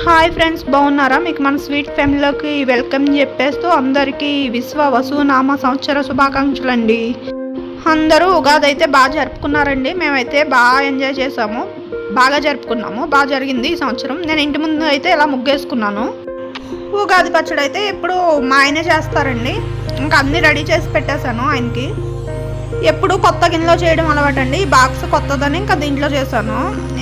Hi friends బాగున్నారా? మీకు మన స్వీట్ ఫ్యామిలీలోకి వెల్కమ్ చెప్పేస్తూ అందరికీ విశ్వ వసునామ సంవత్సర శుభాకాంక్షలు అండి అందరూ ఉగాది అయితే బాగా జరుపుకున్నారండి. మేమైతే బాగా ఎంజాయ్ చేసాము. బాగా జరుపుకున్నాము. బాగా జరిగింది ఈ సంవత్సరం. నేను ఇంటి ముందు అయితే ఇలా ముగ్గేసుకున్నాను. ఉగాది పచ్చడి అయితే ఇప్పుడు మా ఆయనే చేస్తారండి. ఇంకా అన్నీ రెడీ చేసి పెట్టేశాను ఆయనకి. ఎప్పుడు కొత్త గిన్నెలో చేయడం అలవాటండి. ఈ బాక్స్ కొత్తదని ఇంకా దీంట్లో చేశాను.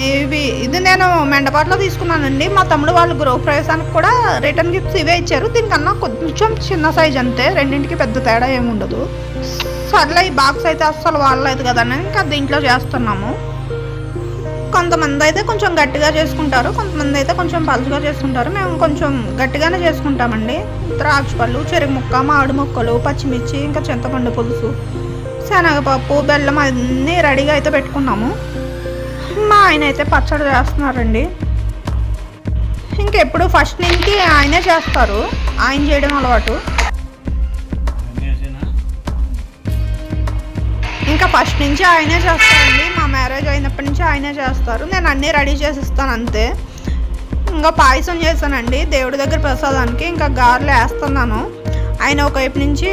ఇవి ఇది నేను మెండపాట్లో తీసుకున్నానండి. మా తమ్ముడు వాళ్ళు గ్రో ప్రవేశానికి కూడా రిటర్న్ గిఫ్ట్స్ ఇవే ఇచ్చారు. దీనికన్నా కొంచెం చిన్న సైజ్ అంతే. రెండింటికి పెద్ద తేడా ఏముండదు సర్లే ఈ బాక్స్ అయితే అస్సలు వాడలేదు కదండి. ఇంకా దీంట్లో చేస్తున్నాము. కొంతమంది అయితే కొంచెం గట్టిగా చేసుకుంటారు. కొంతమంది అయితే కొంచెం పలుచుగా చేసుకుంటారు. మేము కొంచెం గట్టిగానే చేసుకుంటామండి. ద్రాక్ష పళ్ళు చెరుకు ముక్క మామిడి ముక్కలు పచ్చిమిర్చి ఇంకా చింతపండు పులుసు. శనగపప్పు బెల్లం అన్నీ రెడీగా అయితే పెట్టుకున్నాము. మా ఆయన అయితే పచ్చడి చేస్తున్నారండి. ఇంకెప్పుడు ఫస్ట్ నుంచి ఆయనే చేస్తారు. ఆయన చేయడం అలవాటు. ఇంకా ఫస్ట్ నుంచి ఆయనే చేస్తారండి. మా మ్యారేజ్ అయినప్పటి నుంచి ఆయనే చేస్తారు. నేను అన్నీ రెడీ చేసి ఇస్తాను అంతే. ఇంకా పాయసం చేశానండి. దేవుడి దగ్గర ప్రసాదానికి ఇంకా గారెలు వేస్తున్నాను. ఆయన ఒకవైపు నుంచి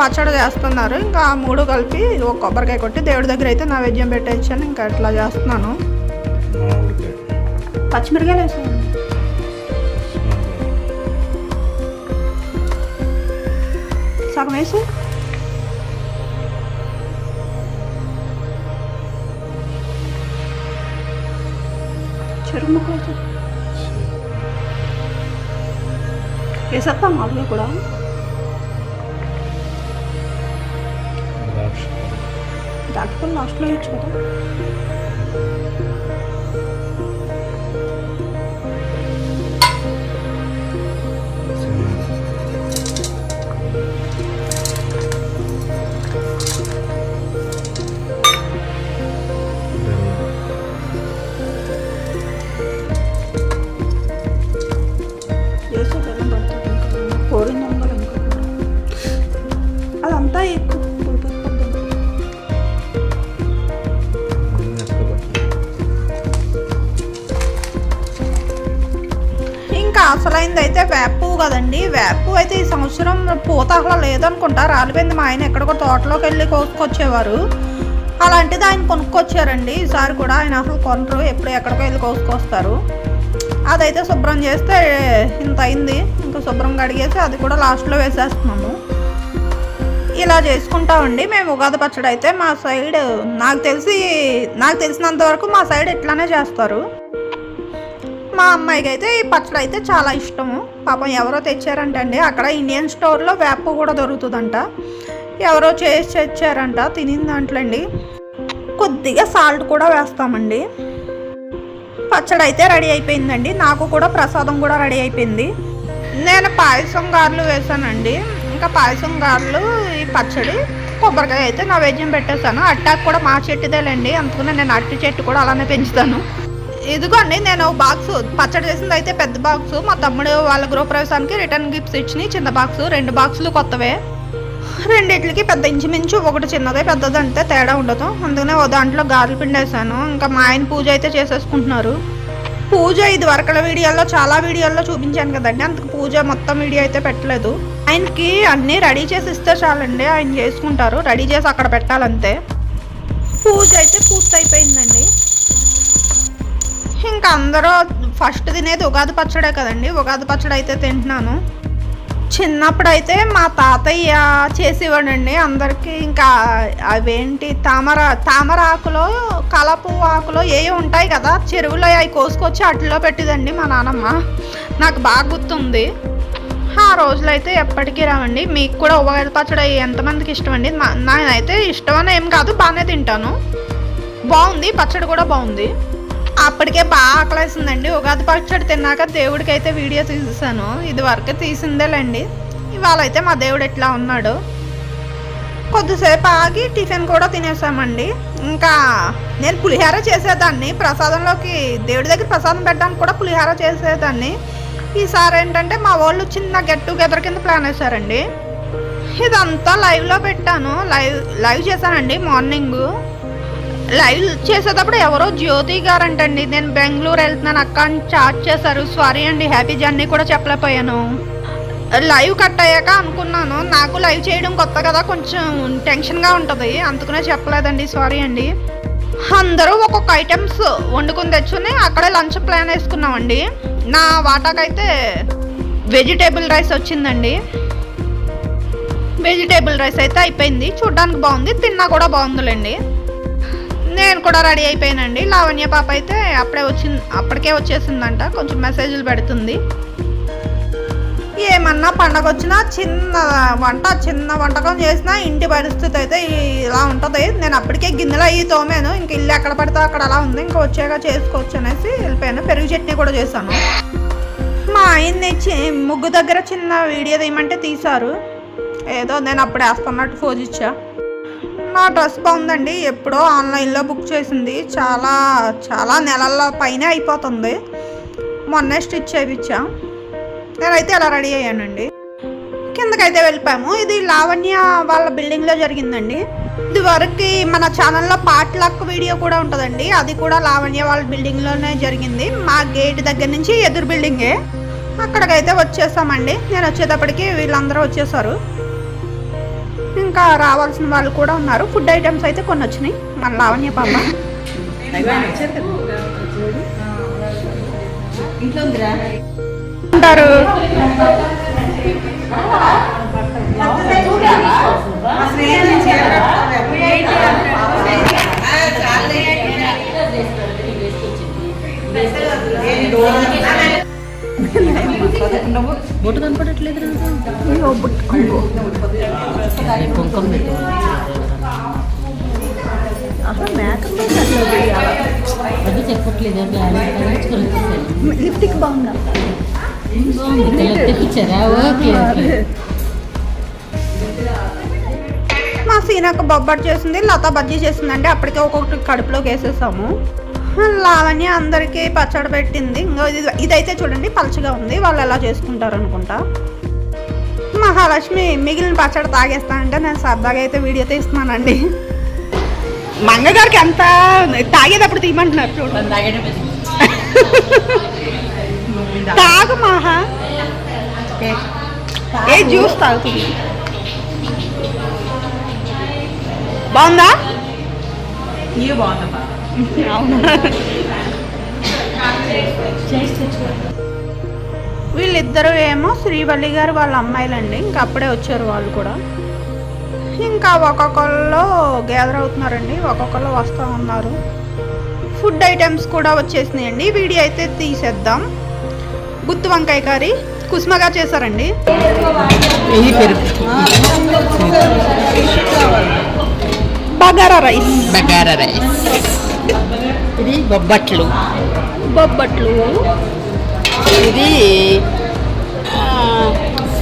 పచ్చడి చేస్తున్నారు. ఇంకా ఆ మూడు కలిపి ఒక కొబ్బరికాయ కొట్టి దేవుడి దగ్గర అయితే నైవేద్యం పెట్టేసాను ఇంకా అట్లా చేస్తున్నాను. పచ్చిమిరకాయలు వేసాను సగం వేసి. చెరుకు ముక్క వేసేస్తాం మామూలుగా కూడా. ডাক্তার নষ্ট হয়েছিল కదండి. వేపు అయితే ఈ సంవత్సరం పూత అసలు లేదనుకుంటా. రాలిపోయింది మా ఆయన ఎక్కడికో తోటలోకి వెళ్ళి కోసుకొచ్చేవారు. అలాంటిది ఆయన కొనుక్కొచ్చారండి. ఈసారి కూడా ఆయన అసలు కొనరు. ఎప్పుడు ఎక్కడికో వెళ్ళి కోసుకొస్తారు. అదైతే శుభ్రం చేస్తే ఇంత అయింది. ఇంకా శుభ్రం కడిగేసి అది కూడా లాస్ట్లో వేసేస్తున్నాము. ఇలా చేసుకుంటామండి మేము ఉగాది పచ్చడి అయితే మా సైడ్ నాకు తెలిసి నాకు తెలిసినంత వరకు మా సైడ్ ఇట్లానే చేస్తారు. మా అమ్మాయికి అయితే ఈ పచ్చడి అయితే చాలా ఇష్టము. పాపం ఎవరో తెచ్చారంటండి. అక్కడ ఇండియన్ స్టోర్లో వేప కూడా దొరుకుతుందంట. ఎవరో చేసి తెచ్చారంట. తినిన దాంట్లో అండి కొద్దిగా సాల్ట్ కూడా వేస్తామండి. పచ్చడి అయితే రెడీ అయిపోయిందండి. నాకు కూడా ప్రసాదం కూడా రెడీ అయిపోయింది. నేను పాయసం గారెలు వేసానండి. ఇంకా పాయసం గారెలు ఈ పచ్చడి కొబ్బరికాయ అయితే నా నైవేద్యం పెట్టేస్తాను అట్టాకు కూడా మా చెట్టుదేలేండి. అందుకనే నేను అట్టి చెట్టు కూడా అలానే పెంచుతాను. ఇదిగోండి నేను బాక్స్ పచ్చడి చేసింది అయితే పెద్ద బాక్స్. మా తమ్ముడు వాళ్ళ గృహప్రవేశానికి రిటర్న్ గిఫ్ట్స్ ఇచ్చినాయి చిన్న బాక్స్ రెండు బాక్సులు కొత్తవే. రెండిట్లకి పెద్ద ఇంచుమించు ఒకటి చిన్నదే పెద్దది అంటే తేడా ఉండదు. అందుకనే ఓ దాంట్లో గారెలు పిండేశాను. ఇంకా మా ఆయన పూజ అయితే చేసేసుకుంటున్నారు. పూజ ఇది వరకల వీడియోల్లో చాలా వీడియోల్లో చూపించాను కదండి. అందుకు పూజ మొత్తం వీడియో అయితే పెట్టలేదు. ఆయనకి అన్నీ రెడీ చేసి ఇస్తే చాలండి. ఆయన చేసుకుంటారు. రెడీ చేసి అక్కడ పెట్టాలంతే. పూజ అయితే పూర్తి అయిపోయిందండి ఇంకా అందరూ ఫస్ట్ తినేది ఉగాది పచ్చడే కదండి. ఉగాది పచ్చడి అయితే తింటున్నాను. చిన్నప్పుడు అయితే మా తాతయ్య చేసేవాడండి. అందరికీ ఇంకా అవేంటి తామర తామర ఆకులో కలపు ఆకులో ఏవి ఉంటాయి కదా చెరువులో అవి కోసుకొచ్చి అట్లలో పెట్టిదండి మా నానమ్మ. నాకు బాగా గుర్తుంది. ఆ రోజులు అయితే ఎప్పటికీ రావండి. మీకు కూడా ఉగాది పచ్చడి ఎంతమందికి ఇష్టం అండి నా- ఇష్టం అని ఏం కాదు బాగానే తింటాను. బాగుంది పచ్చడి కూడా బాగుంది. అప్పటికే బాగా ఆకలేసిందండి. ఉగాది పచ్చడి తిన్నాక దేవుడికి అయితే వీడియో తీసేసాను ఇది వరకు తీసిందేలేండి. ఇవాళ అయితే మా దేవుడు ఎట్లా ఉన్నాడు? కొద్దిసేపు ఆగి టిఫిన్ కూడా తినేసామండి. ఇంకా నేను పులిహార చేసేదాన్ని. ప్రసాదంలోకి దేవుడి దగ్గర ప్రసాదం పెట్టడానికి కూడా పులిహార చేసేదాన్ని. ఈసారి ఏంటంటే మా వాళ్ళు చిన్న గెట్ టుగెదర్ కింద ప్లాన్ వేశారండి. ఇదంతా లైవ్లో పెట్టాను. లైవ్ లైవ్ చేశానండి మార్నింగ్. లైవ్ చేసేటప్పుడు ఎవరో జ్యోతి గారు అంటండి నేను బెంగళూరు వెళ్తున్నాను. అక్క అని చాట్ చేశారు. సారీ అండి. హ్యాపీ జర్నీ కూడా చెప్పలేకపోయాను. లైవ్ కట్ అయ్యాక అనుకున్నాను. నాకు లైవ్ చేయడం కొత్త కదా. కొంచెం టెన్షన్గా ఉంటుంది. అందుకనే చెప్పలేదండి. సారీ అండి. అందరూ ఒక్కొక్క ఐటమ్స్ వండుకొని తెచ్చుని అక్కడే లంచ్ ప్లాన్ వేసుకున్నామండి. నా వాటాకైతే వెజిటేబుల్ రైస్ వచ్చిందండి. వెజిటేబుల్ రైస్ అయితే అయిపోయింది. చూడ్డానికి బాగుంది. తిన్నా కూడా బాగుందిలేండి. నేను కూడా రెడీ అయిపోయానండి. లావణ్య పాప అయితే అప్పుడే వచ్చింది అప్పటికే వచ్చేసిందంట. కొంచెం మెసేజ్లు పెడుతుంది. ఏమన్నా పండగ వచ్చినా చిన్న వంట చిన్న వంటకం చేసినా ఇంటి పరిస్థితి అయితే ఇలా ఉంటుంది. నేను అప్పటికే గిన్నెలో అయ్యి తోమాను. ఇంక ఇల్లు ఎక్కడ పడితే అక్కడ అలా ఉంది. ఇంకా వచ్చాక చేసుకోవచ్చు అనేసి వెళ్ళిపోయాను. పెరుగు చట్నీ కూడా చేశాను. మా ఆయన్ని చి- ముగ్గు దగ్గర చిన్న వీడియో తీయమంటే తీశారు. ఏదో నేను అప్పుడు వేస్తున్నట్టు ఫోజ్ ఇచ్చా. నా డ్రెస్ బాగుందండి. ఎప్పుడో ఆన్లైన్లో బుక్ చేసింది. చాలా చాలా నెలల పైన అయిపోతుంది. మొన్నే స్టిచ్ చేయించా. నేనైతే ఇలా రెడీ అయ్యానండి. కిందకైతే వెళ్ళిపోయాము. ఇది లావణ్య వాళ్ళ బిల్డింగ్లో జరిగిందండి. ఇది వరకు మన ఛానల్లో పార్ట్ లక్ వీడియో కూడా ఉంటుందండి. అది కూడా లావణ్య వాళ్ళ బిల్డింగ్లోనే జరిగింది. మా గేట్ దగ్గర నుంచి ఎదురు బిల్డింగే అక్కడికైతే వచ్చేసామండి. నేను వచ్చేటప్పటికి వీళ్ళందరూ వచ్చేసారు. ఇంకా రావాల్సిన వాళ్ళు కూడా ఉన్నారు. ఫుడ్ ఐటమ్స్ అయితే కొన్ని వచ్చినాయి మన లావణ్య పాప. ఉంటారు. అసలు ఏంటి చీర బొట్టు కనపడట్లేదు కుంకుమ అది చెప్పట్లేదు లిప్టిక్ బాగుందా తెప్పించారా ఓకే మా సీనక్క బొబ్బట్ చేసింది లతా బజ్జీ చేసిందంటే అప్పటికే ఒక్కొక్కటి కడుపులోకి వేసేసాము. లావణ్య అందరికీ పచ్చడి పెట్టింది. ఇంకా ఇది ఇదైతే చూడండి పలచగా ఉంది. వాళ్ళు ఎలా చేసుకుంటారు అనుకుంటా. మహాలక్ష్మి మిగిలిన పచ్చడి తాగేస్తా అంటే నేను సరదాగా అయితే వీడియో తీస్తున్నానండి. మంగగారికి ఎంత తాగేటప్పుడు తీయమంటున్నారు చూడు. తాగు మహా. ఏ జ్యూస్ తాగుతుంది బాగుందా? బాగుందమ్మా. అవునా. వీళ్ళిద్దరూ ఏమో శ్రీవల్లి గారు వాళ్ళ అమ్మాయిలండి. ఇంకా అప్పుడే వచ్చారు వాళ్ళు కూడా. ఇంకా ఒక్కొక్కళ్ళు గ్యాదర్ అవుతున్నారండి. ఒక్కొక్కళ్ళు వస్తూ ఉన్నారు. ఫుడ్ ఐటమ్స్ కూడా వచ్చేసినాయండి. వీడియో అయితే తీసేద్దాం. గుత్తి వంకాయ కర్రీ కుసుమగా చేశారండి. బగారా రైస్. బగారా రైస్. ఇది బొబ్బట్లు. బొబ్బట్లు. ఇది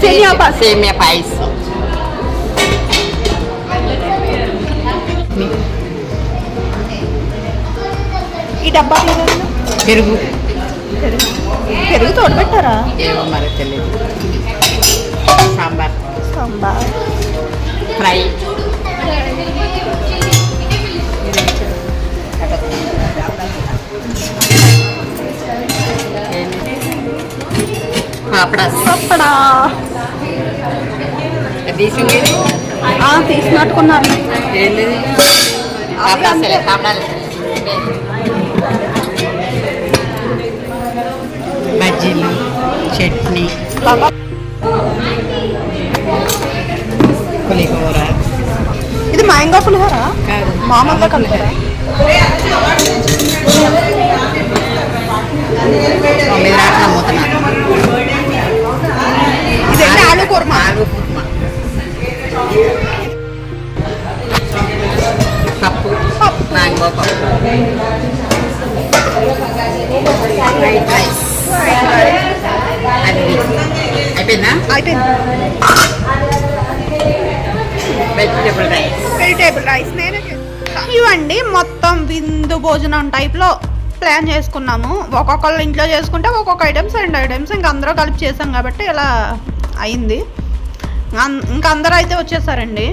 సేమియా. సేమియా పాయసం. ఈ డబ్బా పెరుగు. పెరుగు. తోడబెట్టారా ఏమో మరి తెలియదు సాంబార్. సాంబార్. ఫ్రై. ఆ, తీసినట్టుకున్నారు బజ్జీలు చట్నీ. పులిహోర. ఇది మ్యాంగో పులిహోర? మామూలుగా కలిపారా తొమ్మిది రాట్ల అమ్ముతున్నారు ఇదేంటి ఆలు కుర్మా ఆలు కుర్మా పప్పు మ్యాంగో పప్పు ఫ్రైడ్ రైస్ అది అయిపోయిందా? అయిపోయింది. వెజిటేబుల్ రైస్ వెజిటేబుల్ రైస్ నేనే ఇవ్వండి మొత్తం విందు భోజనం టైప్లో ప్లాన్ చేసుకున్నాము. ఒక్కొక్కళ్ళు ఇంట్లో చేసుకుంటే ఒక్కొక్క ఐటమ్స్ రెండు ఐటమ్స్ ఇంక అందరూ కలిపి చేసాం కాబట్టి ఇలా అయింది. ఇంక అందరూ అయితే వచ్చేసారండి.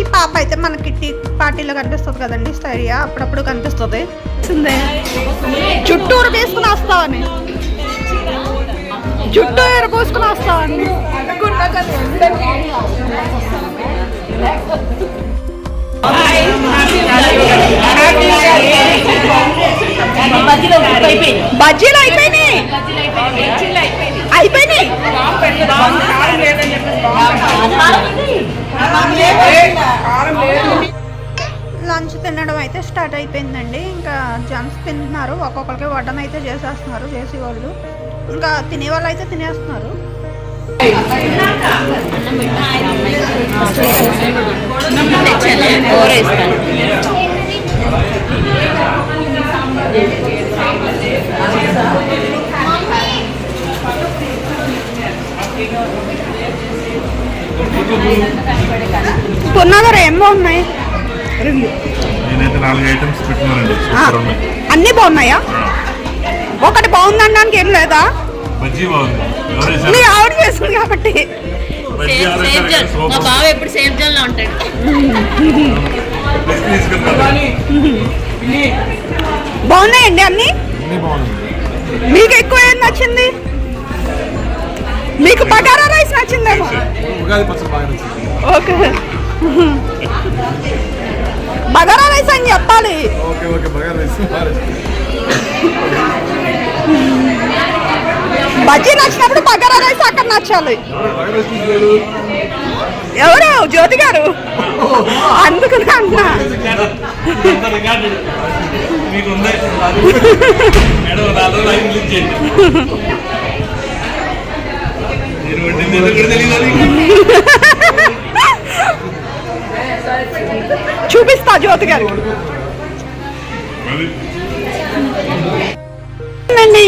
ఈ పాప అయితే మనకి టీ పార్టీలో కనిపిస్తుంది కదండి స్టైరియా అప్పుడప్పుడు కనిపిస్తుంది. చుట్టూరు తీసుకుని వస్తావని. చుట్టూ ఎరపోసుకుని వస్తామండి బజ్జీలు అయిపోయినాయి. అయిపోయినాయి. లంచ్ తినడం అయితే స్టార్ట్ అయిపోయిందండి. ఇంకా జంప్స్ తింటున్నారు. ఒక్కొక్కరికి వడ్డం అయితే చేసేస్తున్నారు. చేసేవాళ్ళు. ఇంకా తినే వాళ్ళు అయితే తినేస్తున్నారు. కూర ఇస్తాను పున్నాగర ఏం బాగున్నాయి నేనైతే నాలుగు ఐటమ్స్ పెట్టుకున్నానండి ఉన్నాయి అన్నీ బాగున్నాయా? ఒకటి బాగుందనడానికి ఏం లేదా? మీ ఆవిడ చేస్తుంది కాబట్టి. మా. బావ ఎప్పుడు జోన్లో ఉంటాడు. బాగున్నాయండి అన్నీ? మీకు ఎక్కువ ఏం నచ్చింది? మీకు బగారా రైస్ నచ్చిందేమో? ఓకే. బగారా రైస్ అని చెప్పాలి. ఓకే ఓకే బజ్జీ నచ్చినప్పుడు బగారా రైస్ అక్కడ నచ్చాలి. ఎవరు? జ్యోతి గారు? అందుకని అంటున్నా చూపిస్తా జ్యోతి గారు అది అండి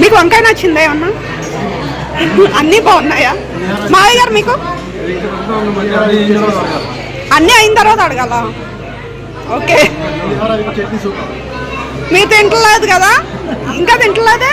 మీకు వంకాయ నచ్చిందా ఏమన్నా? అన్నీ బాగున్నాయా? మావయ్య గారు మీకు? అన్నీ అయిన తర్వాత అడగాల? ఓకే. మీరు తింటలేదు కదా? ఇంకా తింటలేదే?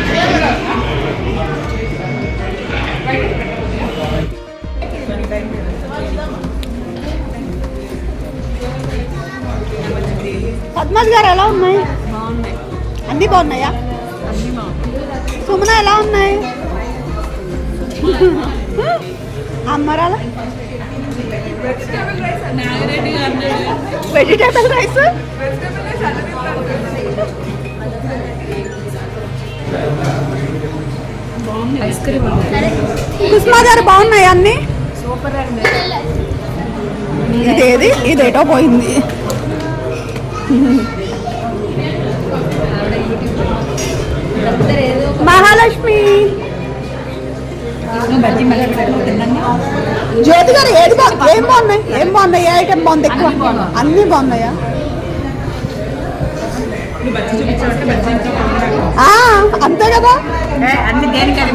పద్మాజ్ గారు ఎలా ఉన్నాయి? అన్నీ బాగున్నాయా? సుమన ఎలా ఉన్నాయి? అమ్మరాల? వెజిటేబుల్ రైస్ కుస్మా గారు బాగున్నాయి అన్ని? ఇదేది? ఇదేటో పోయింది. మహాలక్ష్మి. జ్యోతి గారు ఏది బా- ఏం బాగున్నాయి? ఏం బాగున్నాయి? ఏ ఐటమ్ బాగుంది ఎక్కువ? అన్నీ బాగున్నాయా? అంతే కదా? అన్ని దేనికని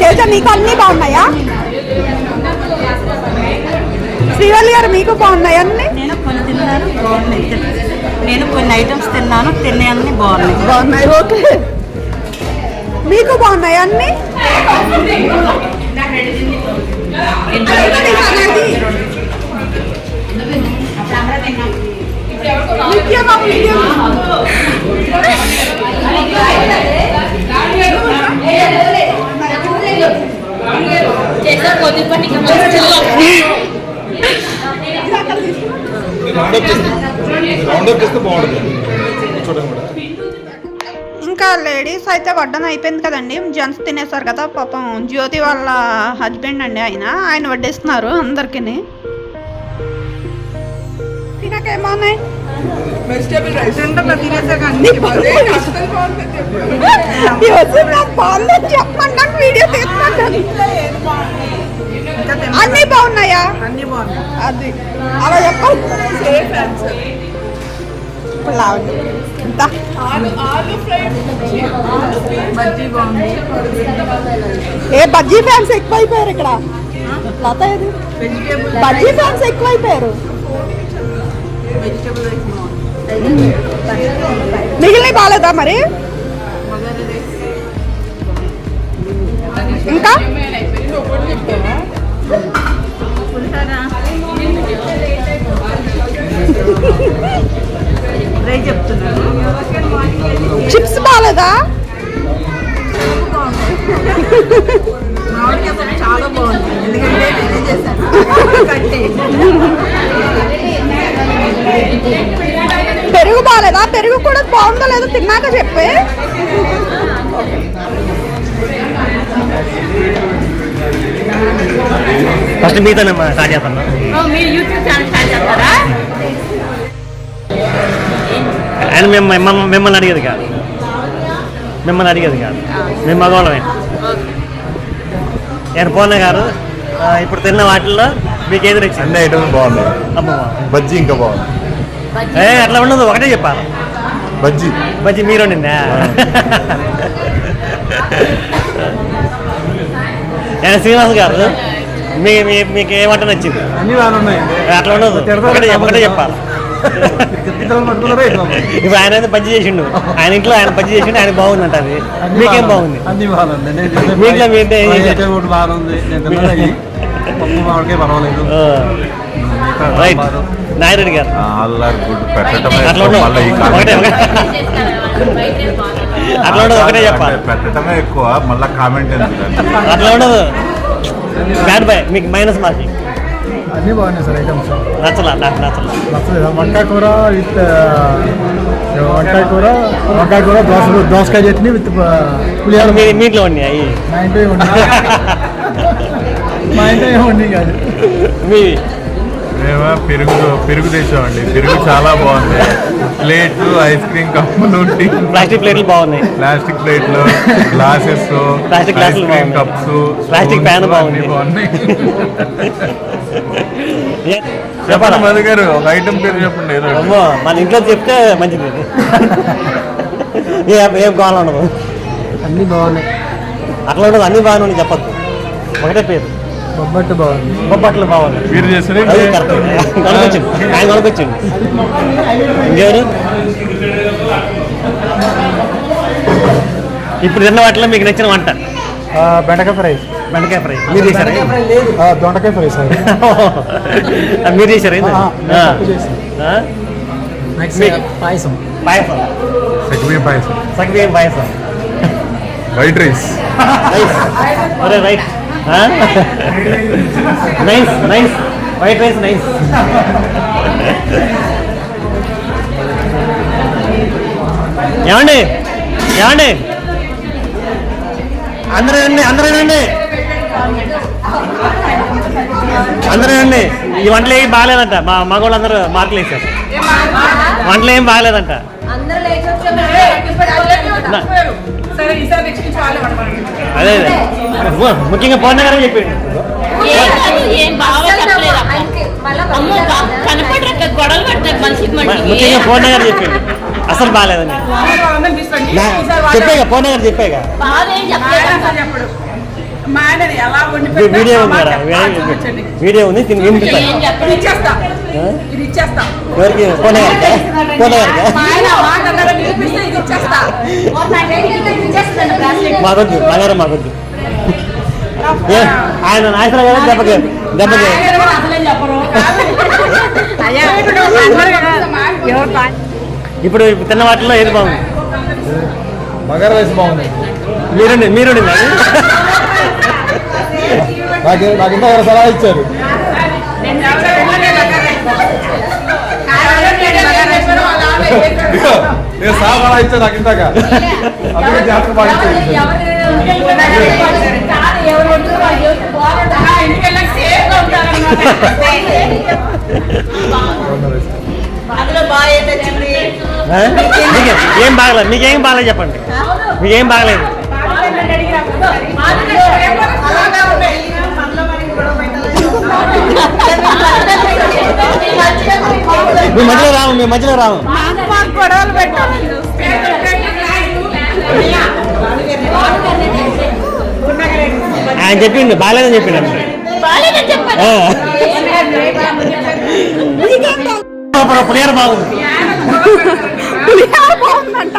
తేజ నీకు అన్నీ బాగున్నాయా? శ్రీవల్లి గారు మీకు బాగున్నాయి అన్నీ? నేను కొన్ని తిన్నాను బాగున్నాయి. నేను కొన్ని ఐటమ్స్ తిన్నాను తినే అన్ని బాగున్నాయి. బాగున్నాయి ఓకే. మీకు బాగున్నాయి అన్నీ? నిత్యబాబు, కొద్ది పని ఇంకా లేడీస్ అయితే వడ్డన అయిపోయింది కదండి. జెంట్స్ తినేసారు కదా పాపం. జ్యోతి వాళ్ళ హస్బెండ్ అండి ఆయన. ఆయన వడ్డిస్తున్నారు అందరికి ఉన్నాయి నాకు నాకు అన్నీ బాగున్నాయా? అన్నీ అది. అలా చెప్పండి ఏ బజ్జీ ఫ్యాన్స్ ఎక్కువైపోయారు ఇక్కడ? లత బజ్జీ ఫ్యాన్స్ ఎక్కువైపోయారు. వెజిటేబుల్ రైస్ మిగిలిన బాగాలేదా మరి? ఇంకా? చిప్స్ బాగాలేదా చాలా బాగుంది ఎందుకంటే నేనే చేశాను కట్టే పెరుగు బాగాలేదా? పెరుగు కూడా బాగుందో లేదో తిన్నాక చెప్పే. ఫస్ట్ మీతోనే స్టార్ట్ చేస్తాను. మీరు యూట్యూబ్ ఛానల్ స్టార్ట్ చేస్తారా? ఆయన మేము మిమ్మల్ని మిమ్మల్ని అడిగేది కాదు. మిమ్మల్ని అడిగేది కాదు. మేము మగవాళ్ళమే. ఆయన పూర్ణ గారు. ఇప్పుడు తిన్న వాటిల్లో మీకు ఏది నచ్చింది? అన్ని ఐటమ్స్ బాగున్నాయి. బజ్జీ ఇంకా బాగుంది. ఏ అట్లా ఉండదు ఒకటే చెప్పాలి బజ్జీ. మంచి మీరు నిన్న ఆయన శ్రీనివాస్ గారు? మీ మీ- మీకు ఏ వంట నచ్చింది? అన్ని ఉన్నాయి. అట్లా ఉండదు. ఒకటే ఒకటే చెప్పాలి. ఇప్పుడు ఆయన అయితే పచ్చి చేసిండు. ఆయన ఇంట్లో ఆయన పచ్చి చేసిండు ఆయన బాగుందంట అది. మీకేం బాగుంది? అన్ని బాగుంది మీ ఇంట్లో మీ ఇంట్లో ఏం చేశారు? ఒకటి బాగుంది నేను తిన్నది పప్పు మామిడికాయ పర్వాలేదు. రైట్ నాయుడు గారు. అల్లారు గుడ్ పెట్టడమే అట్లా ఉండదు మళ్ళీ ఈ అట్లా ఉండదు ఒకటే చెప్పాలి. పెట్టడమే ఎక్కువ మళ్ళీ కామెంట్ అట్లా ఉండదు. బ్యాడ్ బాయ్ మీకు మైనస్ మార్కింగ్. అన్నీ బాగున్నాయి సార్ ఐటమ్స్. నచ్చలా నాకు నచ్చలా. నచ్చలేదు? వంకాయ కూర విత్ వంకాయ కూర వంకాయ కూర దోస దోసకాయ చట్నీ విత్ పులిహోర మీ ఇంట్లో ఉన్నాయి మా ఇంట్లో వండి మా ఇంట్లో ఏమి వండి కాదు. మీ మేము పెరుగు పెరుగు తెచ్చామండి. పెరుగు చాలా బాగుంది. ప్లేట్లు ఐస్ క్రీమ్ కప్పులు టీ ప్లాస్టిక్ ప్లేట్లు బాగున్నాయి. ప్లాస్టిక్ ప్లేట్లు గ్లాసెస్ ప్లాస్టిక్ గ్లాసులు ice cream. Cups plastic pan బాగుంది. బాగున్నాయి. ఏ- చెప్పండి చెప్పాలా మధు గారు ఒక ఐటమ్ పేరు చెప్పండి ఏదో మన ఇంట్లో చెప్తే మంచిది. ఏం ఏం కావాలన్నదు అన్నీ బాగున్నాయి. అట్లా ఉండదు అన్ని బాగానే ఉన్నాయి చెప్పద్దు. ఒకటే పేరు. బొబ్బట్టు బాగుంది. బొబ్బట్లు బాగున్నాయి మీరు ఇంకెవరు? ఇప్పుడు తిన్న వాటిలో మీకు నచ్చిన వంట? బెండకాయ ఫ్రై. బెండకాయ ఫ్రై. మీరు చేశారా? దొండకాయ ఫ్రై సార్. మీరు చేశారా? పాయసం. పాయసం. సగ్గుబియ్యం పాయసం. సగ్గుబియ్యం payasam. White rice right nice nice white rice nice ఏమండి? ఏమండి? అందరూ రండి అందరూ రండి. అందరూ రండి. ఈ వంటలు ఏమి బాగాలేదంట. మా మగవాళ్ళు అందరూ మార్కులు వేశారు. వంటలు ఏం బాగాలేదంట. నా- సరే ఈసారి నెక్స్ట్ నుంచి వాళ్ళే పడమండి అదే అదే. ము- ముఖ్యంగా పవన్ గారే చెప్పిండు ఏం కాదు, ఏం బాగా చెప్పలేదు అక్క. అమ్మో బా- కనపడరక్క గొడవలు పడతారు మనిషికి మ- మనిషికి ముఖ్యంగా పవన్ గారు చెప్పిండు అసలు బాగాలేదని వాళ్ళందరినీ తీసుకురండి నా- ఈసారి వాళ్ళే- చెప్పేగా పవన్ గారు చెప్పేగా బాగా ఏం మా చెప్పలేదు ఆయన అక్క. అసలు చెప్పడు మా ఆయనని ఎలా వండి వీ- పెట్టినా వీడియో మా ఉంది మాట కదా చెప్పాలి. వీడియో- చూపించండి. వీడియో ఉంది తిని వినిపిస్తాను ఏం ఇది ఇచ్చేస్తా. ఎవరికి? మాకొద్దు బంగారం మాకొద్దు. ఆయన నాయకులు కదా దెబ్బకి దెబ్బకి. ఇప్పుడు తిన్న వాటిలో ఏది బాగుంది? బగారా రైస్ బాగుంది. మీరుండి మీరుండి మరి. నాకు నాకు ఇంత సలహా ఇచ్చారు. పాటించాను ఆ, ఇంటికి వెళ్ళాక సేఫ్గా ఉంటారన్నమాట. అందులో బాగా ఏం బాగలేదు మీకేం బాగలేదు చెప్పండి మీకేం బాగలేదు అలాగే మేము మధ్యలో రాము మేము మధ్యలో రాము. గొడవలు ఆయన చెప్పిండు బాగాలేదని చెప్పిండు పులిహోర బాగుంది. పులిహోర బాగుందంట.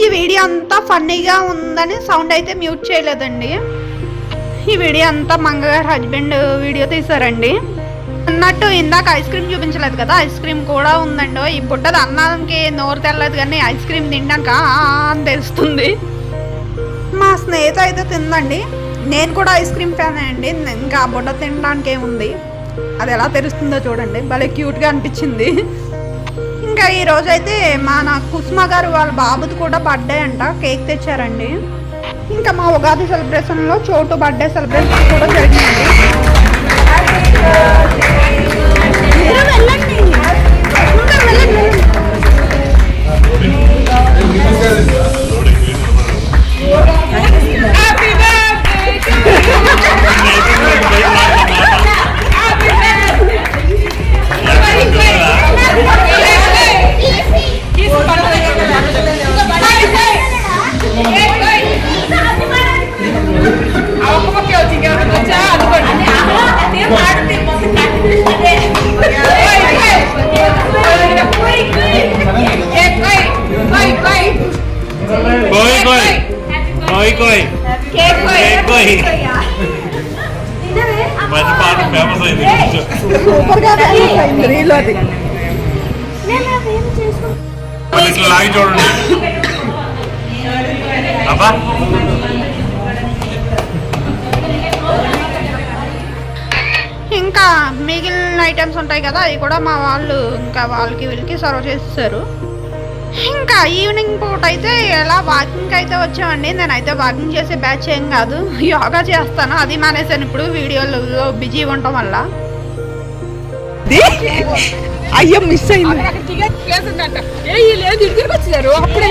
ఈ వీడియో అంతా ఫన్నీగా ఉందని సౌండ్ అయితే మ్యూట్ చేయలేదండి. ఈ వీడియో అంతా మంగగారు హస్బెండ్ వీడియో తీశారండి. అన్నట్టు ఇందాక ఐస్ క్రీమ్ చూపించలేదు కదా ఐస్ క్రీమ్ కూడా ఉందండి ఈ పుట్టది అన్నానికి నోరు తెల్లదు కానీ ఐస్ క్రీమ్ తిన్నాక అని తెలుస్తుంది. మా స్నేహిత అయితే తిందండి. నేను కూడా ఐస్ క్రీమ్ ఫ్యాన్ అండి. ఇంకా ఆ బుట్ట తినడానికి ఏముంది? అది ఎలా తెలుస్తుందో చూడండి. భలే క్యూట్గా అనిపించింది. ఇంకా ఈరోజైతే మా నా మన కుసుమ గారు వాళ్ళ బాబుది కూడా బర్త్డే అంట. కేక్ తెచ్చారండి. ఇంకా మా ఉగాది సెలబ్రేషన్లో చోటు బర్త్డే సెలబ్రేషన్ కూడా జరిగింది మంచి పాట ఫేమస్ అయింది. ఇట్లా లాగి చూడండి. అబ్బా. ఇంకా మిగిలిన ఐటమ్స్ ఉంటాయి కదా అవి కూడా మా వాళ్ళు ఇంకా వాళ్ళకి వీళ్ళకి సర్వ్ చేస్తారు. ఇంకా ఈవినింగ్ పూట అయితే ఎలా వాకింగ్ అయితే వచ్చామండి? నేనైతే వాకింగ్ చేసే బ్యాచ్ ఏం కాదు. యోగా చేస్తాను. అది మానేసాను ఇప్పుడు వీడియోలో బిజీ ఉండటం వల్ల. అయ్యో మిస్ అయింది. అప్పుడే?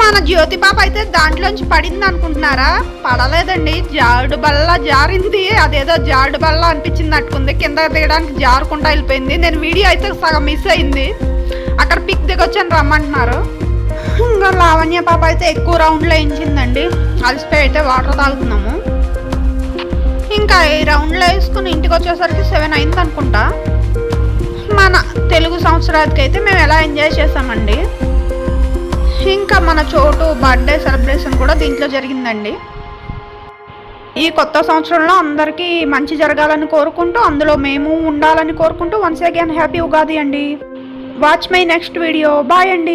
మన జ్యోతి పాప అయితే దాంట్లోంచి పడింది అనుకుంటున్నారా? పడలేదండి. జారుడు బల్ల జారింది. అదేదో జారుడు బల్ల అనిపించింది అట్టుకుంది కింద దిగడానికి జారుకుంటా వెళ్ళిపోయింది. నేను వీడియో అయితే సగం మిస్ అయింది. అక్కడ పిక్ దిగొచ్చాను రమ్మంటున్నారు. ఇంకా లావణ్య పాప అయితే ఎక్కువ రౌండ్లో వేయించిందండి. అలసిపోయి అయితే వాటర్ తాగుతున్నాము. ఇంకా ఈ రౌండ్లో వేసుకుని ఇంటికి వచ్చేసరికి సెవెన్ అయింది అనుకుంటా. మన తెలుగు సంవత్సరానికి అయితే మేము ఎలా ఎంజాయ్ చేసామండి ఇంకా మన చోటు బర్త్డే సెలబ్రేషన్ కూడా దీంట్లో జరిగిందండి. ఈ కొత్త సంవత్సరంలో అందరికీ మంచి జరగాలని కోరుకుంటూ అందులో మేము ఉండాలని కోరుకుంటూ వన్స్ అగైన్ హ్యాపీ ఉగాది అండి. Watch my next video bye అండి.